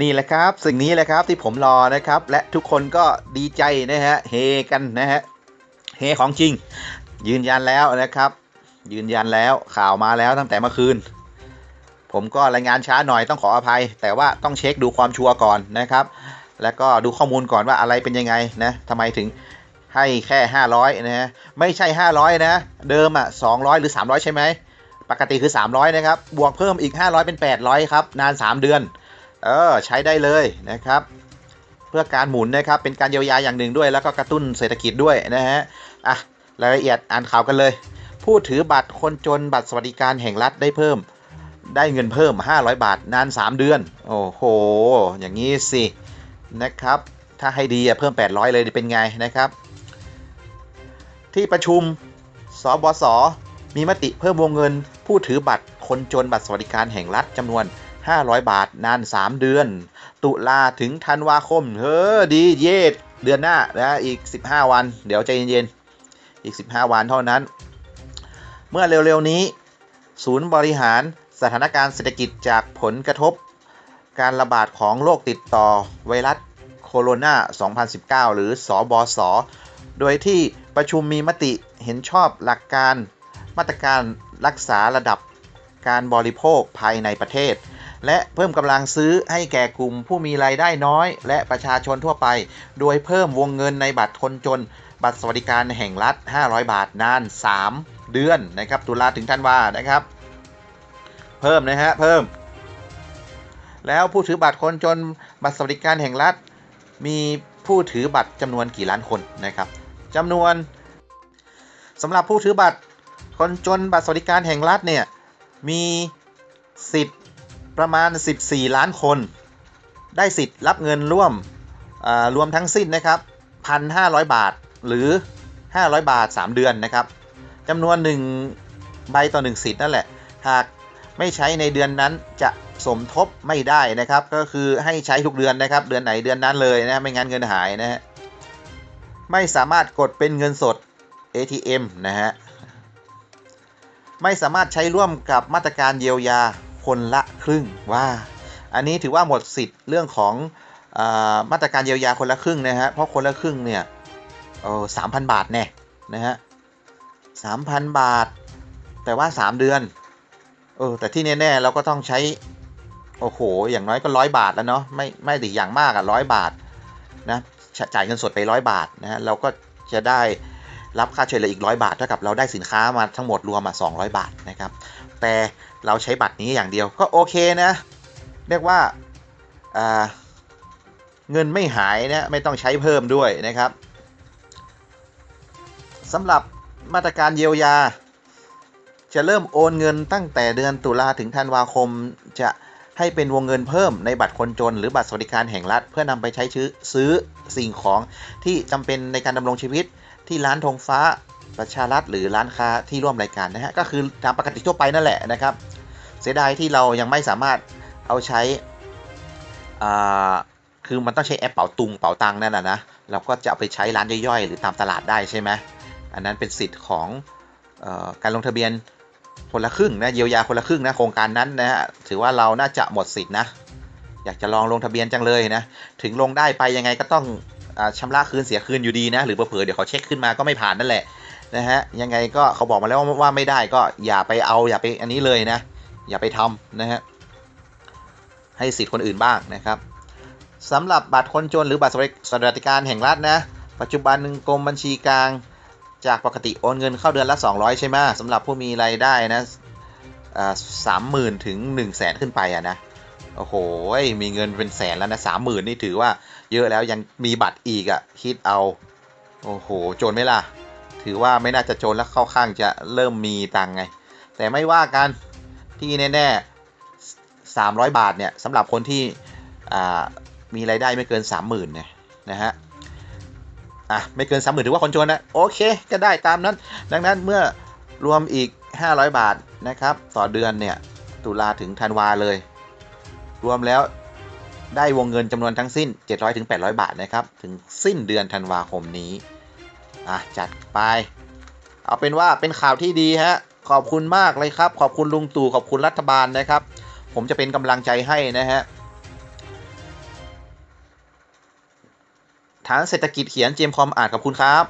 นี่แหละครับ สิ่งนี้แหละครับที่ผมรอนะครับ และทุกคนก็ดีใจนะฮะเฮกันนะฮะเฮของจริง ยืนยันแล้วนะครับ ยืนยันแล้วข่าวมาแล้วตั้งแต่เมื่อคืน ผมก็รายงานช้าหน่อยต้องขออภัย แต่ว่าต้องเช็คดูความชัวร์ก่อนนะครับ แล้วก็ดูข้อมูลก่อนว่าอะไรเป็นยังไงนะทำไมถึงให้แค่ 500นะฮะไม่ใช่ 500 นะ เดิมอะ200 หรือ 300 ใช่ไหมปกติคือ 300 นะครับ บวกเพิ่มอีก 500 เป็น 800 ครับ นาน 3 เดือน เออใช้ได้เลยนะครับ เพื่อการหมุนนะครับเป็นการเยียวยาอย่างหนึ่งด้วย แล้วก็กระตุ้นเศรษฐกิจด้วยนะฮะอะรายละเอียดอ่านข่าวกันเลย ผู้ถือบัตรคนจนบัตรสวัสดิการแห่งรัฐได้เพิ่ม ได้เงินเพิ่ม 500 บาทนาน 3 เดือน โอ้โห อย่างนี้สินะครับ ถ้าให้ดีเพิ่ม 800 เลยเป็นไงนะครับ ที่ประชุมสบสมีมติเพิ่มวงเงิน ผู้ถือบัตรคนจนบัตรสวัสดิการแห่งรัฐจำนวน 500 บาทนาน 3 เดือน ตุลาถึงธันวาคม เฮ้อดีเยดเดือนหน้านะอีก 15 วัน เดี๋ยวใจเย็นๆ อีก 15 วันเท่านั้น เมื่อเร็วๆนี้ ศูนย์บริหารสถานการณ์เศรษฐกิจจากผลกระทบ การระบาดของโรคติดต่อไวรัสโคโรนา 2019 หรือสอบศโดยที่ประชุมมีมติเห็นชอบหลักการมาตรการรักษาระดับการบริโภคภายในประเทศ และเพิ่มกำลังซื้อให้แก่กลุ่มผู้มีรายได้น้อย และประชาชนทั่วไป โดยเพิ่มวงเงินในบัตรคนจน บัตรสวัสดิการแห่งรัฐ 500 บาทนาน 3 เดือนนะครับตุลาถึงธันวานะครับ เพิ่มนะฮะเพิ่ม แล้วผู้ถือบัตรคนจนบัตรสวัสดิการแห่งรัฐ มีผู้ถือบัตรจำนวนกี่ล้านคนนะครับจำนวนสำหรับผู้ถือบัตรคนจนบัตรสวัสดิการแห่งรัฐเนี่ยมีสิทธิ์ ประมาณ 14 ล้านคน ได้สิทธิ์รับเงินร่วมรวมทั้งสิ้นนะครับ1,500 บาทหรือ 500 บาท 3 เดือนนะครับจำนวน 1 ใบต่อ 1 สิทธิ์นั่นแหละ หากไม่ใช้ในเดือนนั้นจะสมทบไม่ได้นะครับ ก็คือให้ใช้ทุกเดือนนะครับ เดือนไหนเดือนนั้นเลยนะไม่งั้นเงินหายนะฮะไม่สามารถกดเป็นเงินสด ATM นะฮะไม่สามารถใช้ร่วมกับมาตรการเยียวยา คนละครึ่งว่า อันนี้ถือว่าหมดสิทธิ์เรื่องของอมาตรการเยียวยาคนละครึ่งนะฮะเพราะคนละครึ่งเนี่ยเออสามพันบาทแน่นะฮะสามพันบาท แต่ว่า 3 เดือนเออแต่ที่แน่ๆเราก็ต้องใช้โอ้โห อย่างน้อยก็ร้อยบาทแล้วเนาะไม่ไม่ดีอย่างมากอะร้อยบาทนะจ่ายเงินสดไปร้อยบาทนะฮะเราก็จะได้รับค่าเฉลี่ยอีกร้อยบาทเท่ากับเราได้สินค้ามาทั้งหมดรวมมา200 บาทนะครับ แต่เราใช้บัตรนี้อย่างเดียวก็โอเคนะ เรียกว่าเงินไม่หายนะไม่ต้องใช้เพิ่มด้วยนะครับสำหรับมาตรการเยียวยา จะเริ่มโอนเงินตั้งแต่เดือนตุลาถึงธันวาคม จะให้เป็นวงเงินเพิ่มในบัตรคนจน หรือบัตรสวัสดิการแห่งรัฐ เพื่อนำไปใช้ซื้อสิ่งของที่จำเป็นในการดำรงชีวิตที่ร้านธงฟ้า ประชารัฐหรือร้านค้าที่ร่วมรายการนะฮะก็คือตามปกติทั่วไปนั่นแหละนะครับ เสียดายที่เรายังไม่สามารถเอาใช้อ่าคือมันต้องใช้แอปเป๋าตุงเป๋าตังนั่นแหละนะเราก็จะเอาไปใช้ร้านย่อยๆ หรือตามตลาดได้ใช่ไหมอันนั้นเป็นสิทธิ์ของออการลงทะเบียนคนละครึ่งนะเยียวยาคนละครึ่งนะโครงการนั้นนะฮะถือว่าเราน่าจะหมดสิทธิ์นะ อยากจะลองลงทะเบียนจังเลยนะ ถึงลงได้ไปยังไงก็ต้องชำระคืนเสียคืนอยู่ดีนะ หรือเผื่อเดี๋ยวเขาเช็คขึ้นมาก็ไม่ผ่านนั่นแหละ นะฮะยังไงก็เขาบอกมาแล้วว่าไม่ได้ก็อย่าไปเอาอย่าไปอันนี้เลยนะ อย่าไปทำนะฮะให้สิทธิ์คนอื่นบ้างนะครับสำหรับบัตรคนจนหรือบัตรสวัสดิการแห่งรัฐนะ ปัจจุบันกรมบัญชีกลาง จากปกติโอนเงินเข้าเดือนละ 200 ใช่ไหมสำหรับผู้มีรายได้นะสามหมื่นถึง1นึ่งแสนขึ้นไปอะนะโอ้โห มีเงินเป็นแสนแล้วนะสามหมื่นนี่ถือว่าเยอะแล้วยังมีบัตรอีกอะ่ะคิดเอา โอ้โห โจรไหมล่ะ ถือว่าไม่น่าจะโจรแล้วเข้าข้างจะเริ่มมีตังไง แต่ไม่ว่ากันที่แน่ๆสามร้อยบาทเนี่ยสำหรับคนที่มีรายได้ไม่เกินสามหมื่นเนี่ยนะฮะอะไม่เกินสามหมื่นถือว่าคนจนนะโอเคก็ได้ตามนั้น ดังนั้นเมื่อรวมอีก 500 บาทนะครับ ต่อเดือนเนี่ยตุลาถึงธันวาเลย รวมแล้วได้วงเงินจำนวนทั้งสิ้น 700ถึง800 บาทนะครับ ถึงสิ้นเดือนธันวาคมนี้่ะจัดไป เอาเป็นว่าเป็นข่าวที่ดีฮะ ขอบคุณมากเลยครับ ขอบคุณลุงตู่ขอบคุณรัฐบาลนะครับ ผมจะเป็นกำลังใจให้นะฮะฐานเศรษฐกิจเขียนเจมคอมอ่านขอบคุณครับ